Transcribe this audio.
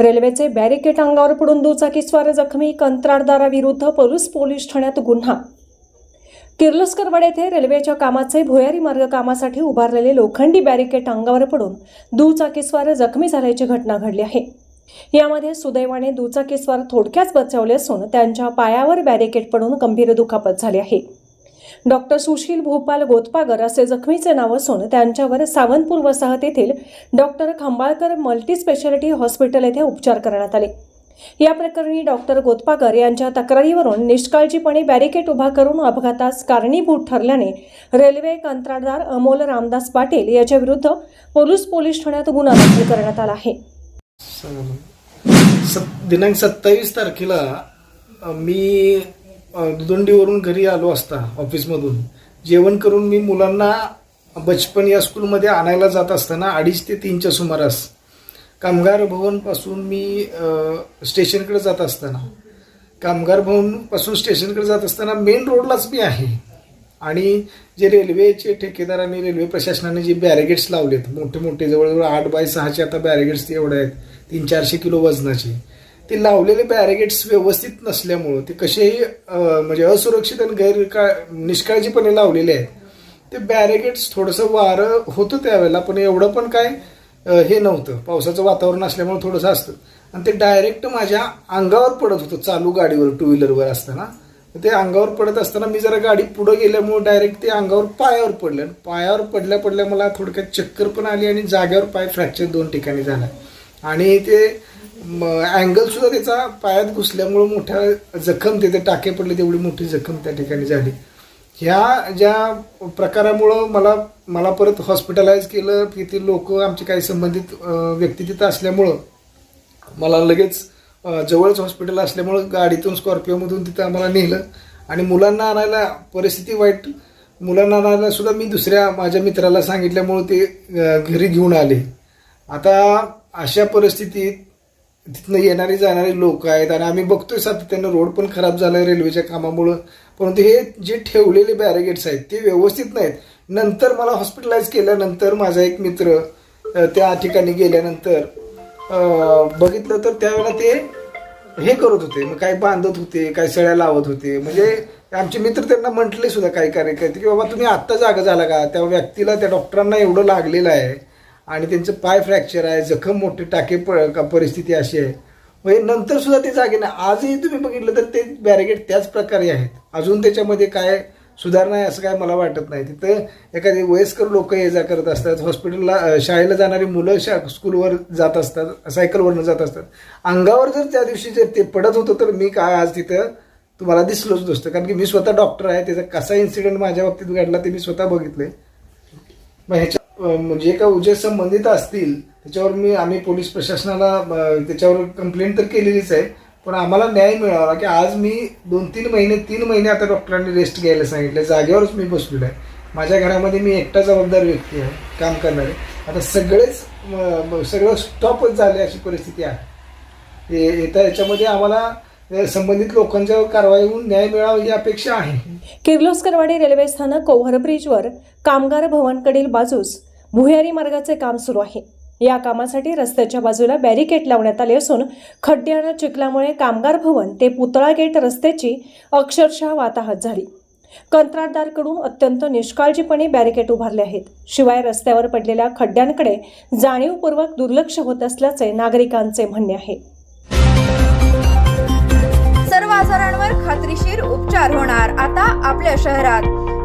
रेल्वेचे बॅरिकेड अंगावर पडून दुचाकीस्वार जखमी कंत्राटदाराविरुद्ध पलूस पोलीस ठाण्यात गुन्हा. किर्लोस्करवाड येथे रेल्वेच्या कामाचे भुयारी मार्ग कामासाठी उभारलेले लोखंडी बॅरिकेड अंगावर पडून दुचाकीस्वार जखमी झाल्याची घटना घडली आहे. यामध्ये सुदैवाने दुचाकीस्वार थोडक्याच बचावले असून त्यांच्या पायावर बॅरिकेड पडून गंभीर दुखापत झाली आहे. डॉक्टर सुशील भोपाल गोतपागर असे जखमीचे नाव असून त्यांच्यावर सावंतपूर वसाहत येथील डॉक्टर खंबाळकर मल्टीस्पेशालिटी हॉस्पिटल येथे उपचार करण्यात आले. या प्रकरणी डॉक्टर गोतपागर यांच्या तक्रारीवरून निष्काळजीपणे बॅरिकेड उभा करून अपघातास कारणीभूत ठरल्याने रेल्वे कंत्राटदार अमोल रामदास पाटील याच्याविरुद्ध पोलीस पोलीस ठाण्यात गुन्हा दाखल करण्यात आला आहे. दिनांक सत्तावीस तारखेला मी दुदंडीवरून घरी आलो असता ऑफिसमधून. जेवण करून मी मुलांना बचपन या स्कूलमध्ये आणायला जात असताना अडीच ते तीनच्या सुमारास कामगार भवनपासून मी स्टेशनकडे जात असताना. कामगार भवनपासून स्टेशनकडे जात असताना मेन रोडलाच मी आहे. आणि जे रेल्वेचे ठेकेदार आणि रेल्वे प्रशासनाने जे बॅरिगेट्स लावलेत मोठे मोठे जवळजवळ आठ बाय सहाचे आता बॅरिगेट्स ते एवढे आहेत तीन चारशे किलो वजनाचे. ते लावलेले बॅरिगेट्स व्यवस्थित नसल्यामुळं ते कसेही म्हणजे असुरक्षित आणि गैर का निष्काळजीपणे लावलेले आहेत ते बॅरिगेट्स थोडंसं वारं होतं त्यावेळेला पण एवढं पण काय हे नव्हतं. पावसाचं वातावरण असल्यामुळे थोडंसं असतं. आणि ते डायरेक्ट माझ्या अंगावर पडत होतं चालू गाडीवर टू व्हीलरवर असताना. ते अंगावर पडत असताना मी जरा गाडी पुढं गेल्यामुळे डायरेक्ट ते अंगावर पायावर पडलं. आणि पायावर पडल्या पडल्या मला थोडक्यात चक्कर पण आली आणि जाग्यावर पाय फ्रॅक्चर दोन ठिकाणी झाला. आणि ते अँगल सुद्धा त्याचा पायात घुसल्यामुळं मोठ्या जखम तिथे टाके पडले तेवढी मोठी जखम त्या ठिकाणी झाली. ह्या ज्या प्रकारामुळं मला मला परत हॉस्पिटलाइज केलं की ते लोक आमचे काही संबंधित व्यक्ती तिथं असल्यामुळं मला लगेच जवळच हॉस्पिटल असल्यामुळं गाडीतून स्कॉर्पिओमधून तिथं आम्हाला नेलं. आणि मुलांना आणायला परिस्थिती वाईट. मुलांना आणायला सुद्धा मी दुसऱ्या माझ्या मित्राला सांगितल्यामुळं ते घरी घेऊन आले. आता अशा परिस्थितीत तिथनं येणारे जाणारे लोक आहेत आणि आम्ही बघतोय सातत्यानं रोड पण खराब झाला आहे रेल्वेच्या कामामुळं. परंतु हे जे ठेवलेले बॅरिगेट्स आहेत ते व्यवस्थित नाहीत. नंतर मला हॉस्पिटलाइज केल्यानंतर माझा एक मित्र त्या ठिकाणी गेल्यानंतर बघितलं तर त्यावेळेला ते हे करत होते. मग काय बांधत होते काय सळ्या लावत होते. म्हणजे आमचे मित्र त्यांना म्हटले सुद्धा कार्य कार्यकर्ते की बाबा तुम्ही आत्ता जागा झाला का? त्या व्यक्तीला त्या डॉक्टरांना एवढं लागलेलं आहे. आणि त्यांचं पाय फ्रॅक्चर आहे जखम मोठे टाके प का परिस्थिती अशी आहे. म्हणजे नंतर सुद्धा ते जागे नाही. आजही तुम्ही बघितलं तर ते बॅरिगेट त्याच प्रकारे आहेत. अजून त्याच्यामध्ये काय सुधारणा आहे असं काय मला वाटत नाही. तिथं एखादी वयस्कर लोक ये जा करत असतात हॉस्पिटलला शाळेला जाणारी मुलं शा स्कूलवर जात असतात सायकलवरनं जात असतात. अंगावर जर त्या दिवशी जर ते पडत होतं तर मी काय आज तिथं तुम्हाला दिसलोच नसतं. कारण की मी स्वतः डॉक्टर आहे त्याचा कसा इन्सिडेंट माझ्या बाबतीत घडला ते मी स्वतः बघितलं मग ह्याच्या जे म्हणजे काही उजे संबंधित असतील त्याच्यावर मी आम्ही पोलीस प्रशासनाला त्याच्यावर कंप्लेंट तर केलेलीच आहे पण आम्हाला न्याय मिळावा की आज मी दोन तीन महिने तीन महिने आता डॉक्टरांनी रेस्ट घ्यायला सांगितलं जागेवरच मी बसलेलो आहे. माझ्या घरामध्ये मी एकटा जबाबदार व्यक्ती आहे काम करणारे. आता सगळेच सगळं स्टॉपच झाले अशी परिस्थिती आहे. येत्या येता याच्यामध्ये आम्हाला संबंधित लोकांच्या कारवाईहून न्याय मिळावा ही अपेक्षा आहे. किर्लोस्करवाडी रेल्वे स्थानक कोव्हर ब्रिजवर कामगार भवनकडील बाजूस भुयारी मार्गाचे काम सुरू आहे. या कामासाठी रस्त्याच्या बाजूला बॅरिकेड लावण्यात आले असून खड्ड्यानं चिखलामुळे कामगार भवन ते पुतळा गेट रस्त्याची अक्षरशः वाताहत झाली. कंत्राटदारकडून अत्यंत निष्काळजीपणे बॅरिकेड उभारले आहेत. शिवाय रस्त्यावर पडलेल्या खड्ड्यांकडे जाणीवपूर्वक दुर्लक्ष होत असल्याचे नागरिकांचे म्हणणे आहे. सर्व आजारांवर खात्रीशीर उपचार होणार. आता आपल्या शहरात